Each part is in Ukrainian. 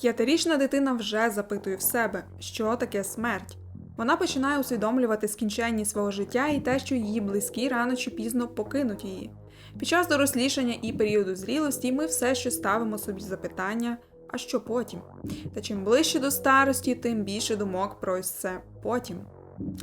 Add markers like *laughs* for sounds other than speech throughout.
П'ятирічна дитина вже запитує в себе, що таке смерть. Вона починає усвідомлювати скінченність свого життя і те, що її близькі рано чи пізно покинуть її. Під час дорослішання і періоду зрілості ми все ще ставимо собі запитання, а що потім? Та чим ближче до старості, тим більше думок про це потім.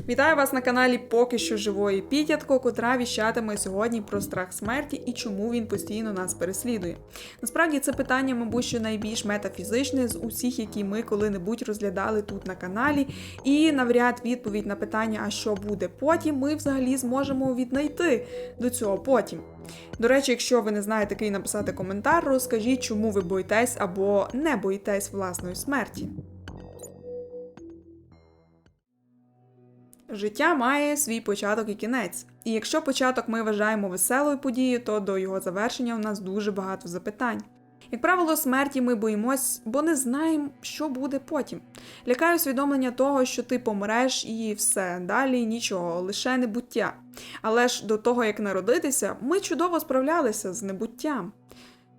Вітаю вас на каналі Поки що живої Пітятко, котра віщатиме сьогодні про страх смерті і чому він постійно нас переслідує. Насправді це питання, мабуть, що найбільш метафізичне з усіх, які ми коли-небудь розглядали тут на каналі. І навряд відповідь на питання, а що буде потім, ми взагалі зможемо віднайти до цього потім. До речі, якщо ви не знаєте, який написати коментар, розкажіть, чому ви боїтесь або не боїтесь власної смерті. Життя має свій початок і кінець. І якщо початок ми вважаємо веселою подією, то до його завершення у нас дуже багато запитань. Як правило, смерті ми боїмось, бо не знаємо, що буде потім. Лякає усвідомлення того, що ти помреш і все, далі нічого, лише небуття. Але ж до того, як народитися, ми чудово справлялися з небуттям.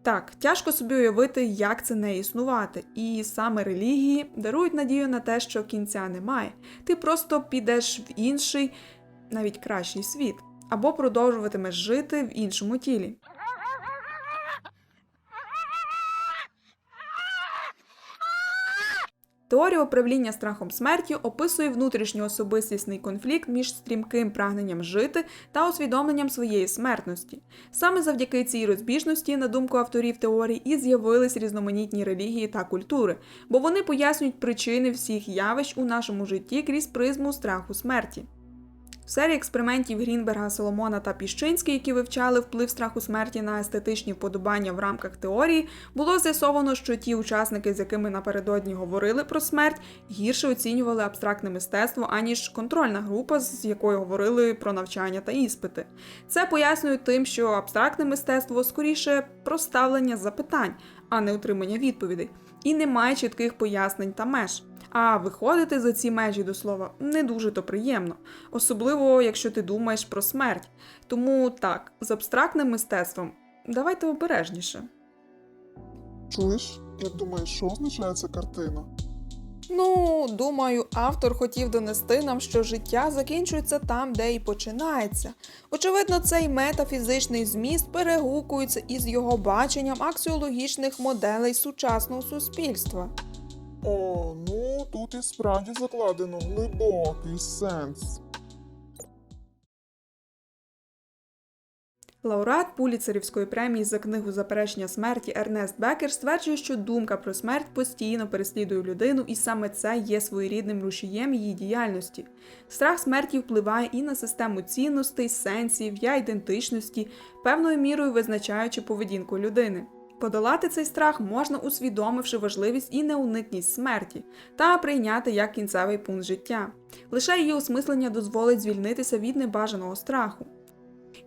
Так, тяжко собі уявити, як це не існувати, і саме релігії дарують надію на те, що кінця немає. Ти просто підеш в інший, навіть кращий світ, або продовжуватимеш жити в іншому тілі. Теорія управління страхом смерті описує внутрішній особистісний конфлікт між стрімким прагненням жити та усвідомленням своєї смертності. Саме завдяки цій розбіжності, на думку авторів теорії, і з'явились різноманітні релігії та культури, бо вони пояснюють причини всіх явищ у нашому житті крізь призму страху смерті. В серії експериментів Грінберга, Соломона та Піщинський, які вивчали вплив страху смерті на естетичні вподобання в рамках теорії, було з'ясовано, що ті учасники, з якими напередодні говорили про смерть, гірше оцінювали абстрактне мистецтво, аніж контрольна група, з якою говорили про навчання та іспити. Це пояснюють тим, що абстрактне мистецтво скоріше про ставлення запитань, а не отримання відповідей, і не має чітких пояснень та меж. А виходити за ці межі до слова не дуже то приємно, особливо якщо ти думаєш про смерть. Тому так, з абстрактним мистецтвом давайте обережніше. Чуєш, як думаєш, що означає ця картина? Ну, думаю, автор хотів донести нам, що життя закінчується там, де і починається. Очевидно, цей метафізичний зміст перегукується із його баченням аксіологічних моделей сучасного суспільства. О, ну тут і справді закладено глибокий сенс. Лауреат Пуліцерівської премії за книгу Заперечення смерті Ернест Бекер стверджує, що думка про смерть постійно переслідує людину, і саме це є своєрідним рушієм її діяльності. Страх смерті впливає і на систему цінностей, сенсів, я ідентичності, певною мірою визначаючи поведінку людини. Подолати цей страх можна, усвідомивши важливість і неуникність смерті, та прийняти як кінцевий пункт життя. Лише її осмислення дозволить звільнитися від небажаного страху.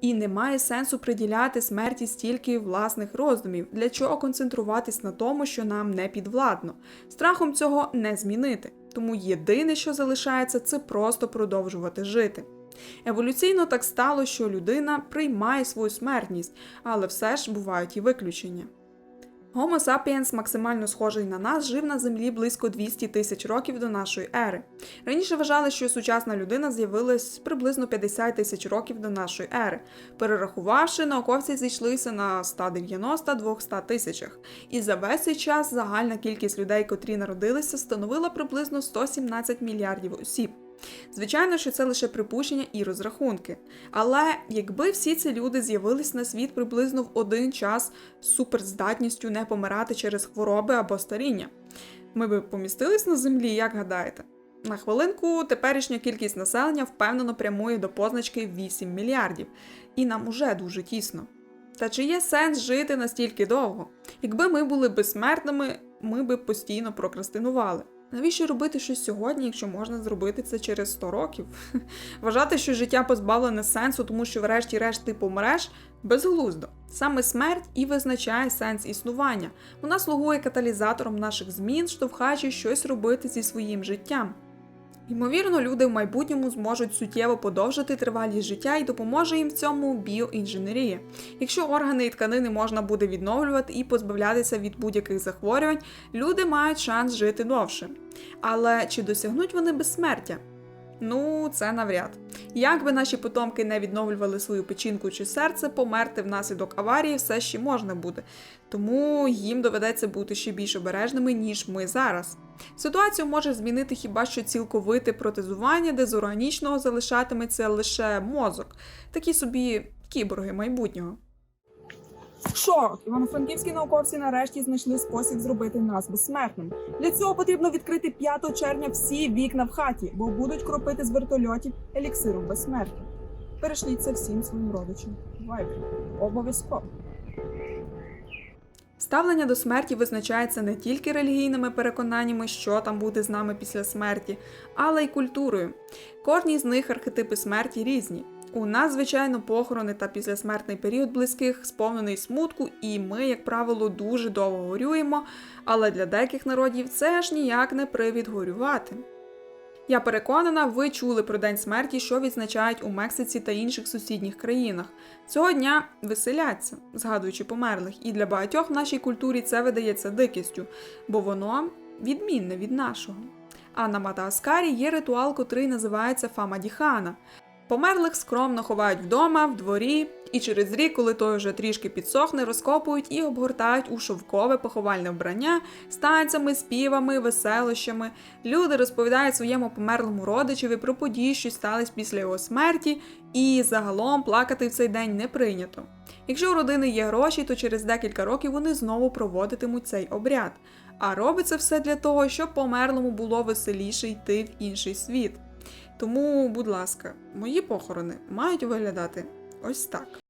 І немає сенсу приділяти смерті стільки власних роздумів, для чого концентруватись на тому, що нам не підвладно. Страхом цього не змінити. Тому єдине, що залишається, це просто продовжувати жити. Еволюційно так стало, що людина приймає свою смертність, але все ж бувають і виключення. Homo sapiens, максимально схожий на нас, жив на землі близько 200 тисяч років до нашої ери. Раніше вважали, що сучасна людина з'явилась приблизно 50 тисяч років до нашої ери. Перерахувавши, науковці зійшлися на 190-200 тисячах. І за весь цей час загальна кількість людей, котрі народилися, становила приблизно 117 мільярдів осіб. Звичайно, що це лише припущення і розрахунки. Але якби всі ці люди з'явились на світ приблизно в один час з суперздатністю не помирати через хвороби або старіння, ми би помістились на землі, як гадаєте? На хвилинку теперішня кількість населення впевнено прямує до позначки 8 мільярдів, і нам уже дуже тісно. Та чи є сенс жити настільки довго? Якби ми були безсмертними, ми би постійно прокрастинували. Навіщо робити щось сьогодні, якщо можна зробити це через 100 років? *laughs* Вважати, що життя позбавлене сенсу, тому що, врешті-решт, ти помреш безглуздо. Саме смерть і визначає сенс існування. Вона слугує каталізатором наших змін, штовхаючи щось робити зі своїм життям. Ймовірно, люди в майбутньому зможуть суттєво подовжити тривалість життя і допоможе їм в цьому біоінженерія. Якщо органи і тканини можна буде відновлювати і позбавлятися від будь-яких захворювань, люди мають шанс жити довше. Але чи досягнуть вони безсмертя? Ну, це навряд. Як би наші потомки не відновлювали свою печінку чи серце, померти внаслідок аварії все ще можна буде. Тому їм доведеться бути ще більш обережними, ніж ми зараз. Ситуацію може змінити хіба що цілковите протезування, де з органічного залишатиметься лише мозок, такі собі кіборги майбутнього. Шок! Івано-франківські науковці нарешті знайшли спосіб зробити нас безсмертним. Для цього потрібно відкрити 5 червня всі вікна в хаті, бо будуть кропити з вертольотів еліксиром безсмертя. Перешліть це всім своїм родичам. Вайбер. Обов'язково. Ставлення до смерті визначається не тільки релігійними переконаннями, що там буде з нами після смерті, але й культурою. Кожній з них архетипи смерті різні. У нас, звичайно, похорони та післясмертний період близьких сповнений смутку, і ми, як правило, дуже довго горюємо, але для деяких народів це ж ніяк не привід горювати. Я переконана, ви чули про День смерті, що відзначають у Мексиці та інших сусідніх країнах. Цього дня веселяться, згадуючи померлих, і для багатьох в нашій культурі це видається дикістю, бо воно відмінне від нашого. А на Мадагаскарі є ритуал, котрий називається Фамадіхана. Померлих скромно ховають вдома, в дворі, і через рік, коли той вже трішки підсохне, розкопують і обгортають у шовкове поховальне вбрання з танцями, співами, веселощами. Люди розповідають своєму померлому родичеві про події, що стались після його смерті, і загалом плакати в цей день не прийнято. Якщо у родини є гроші, то через декілька років вони знову проводитимуть цей обряд. А робиться все для того, щоб померлому було веселіше йти в інший світ. Тому, будь ласка, мої похорони мають виглядати ось так.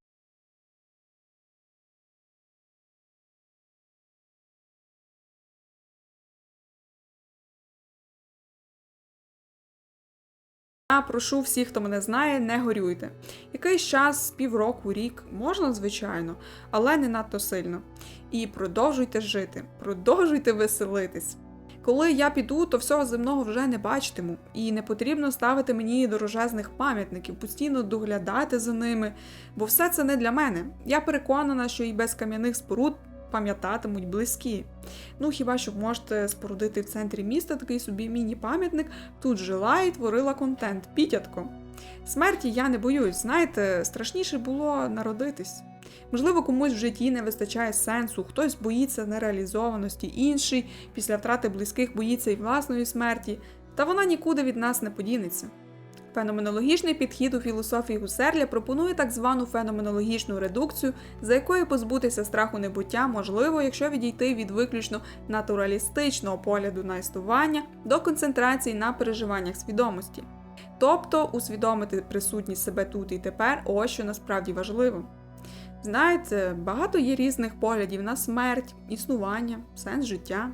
Я прошу всіх, хто мене знає, не горюйте. Якийсь час, півроку, рік, можна, звичайно, але не надто сильно. І продовжуйте жити, продовжуйте веселитись. Коли я піду, то всього земного вже не бачитиму, і не потрібно ставити мені дорожезних пам'ятників, постійно доглядати за ними, бо все це не для мене. Я переконана, що і без кам'яних споруд пам'ятатимуть близькі. Ну хіба що можете спорудити в центрі міста такий собі міні-пам'ятник, тут жила і творила контент, пітятко. Смерті я не боюсь, знаєте, страшніше було народитись. Можливо, комусь в житті не вистачає сенсу, хтось боїться нереалізованості, інший після втрати близьких боїться і власної смерті, та вона нікуди від нас не подінеться. Феноменологічний підхід у філософії Гусерля пропонує так звану феноменологічну редукцію, за якою позбутися страху небуття можливо, якщо відійти від виключно натуралістичного погляду на існування до концентрації на переживаннях свідомості. Тобто усвідомити присутність себе тут і тепер, ось що насправді важливо. Знаєте, багато є різних поглядів на смерть, існування, сенс життя.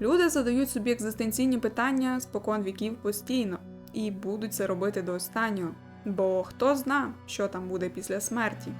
Люди задають собі екзистенційні питання спокон віків постійно і будуть це робити до останнього, бо хто зна, що там буде після смерті.